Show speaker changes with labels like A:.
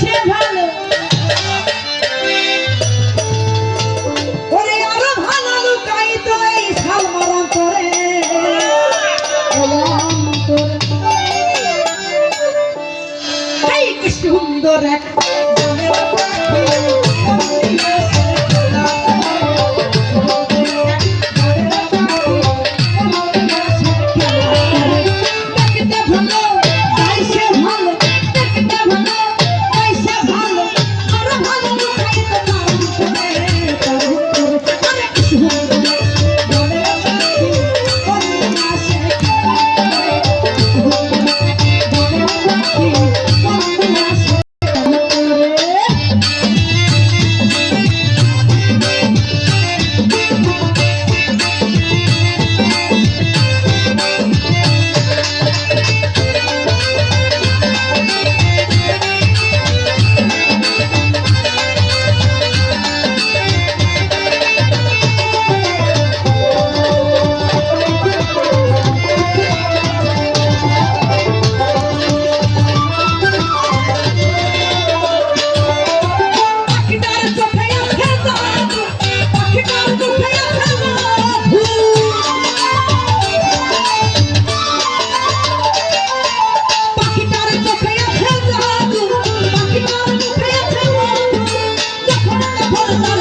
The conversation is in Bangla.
A: সে ভালো। ওরে আরও ভালো লুকাই তো এই সালমার অন্তরে। অন্তরে এই কি সুন্দর এক। Acorda!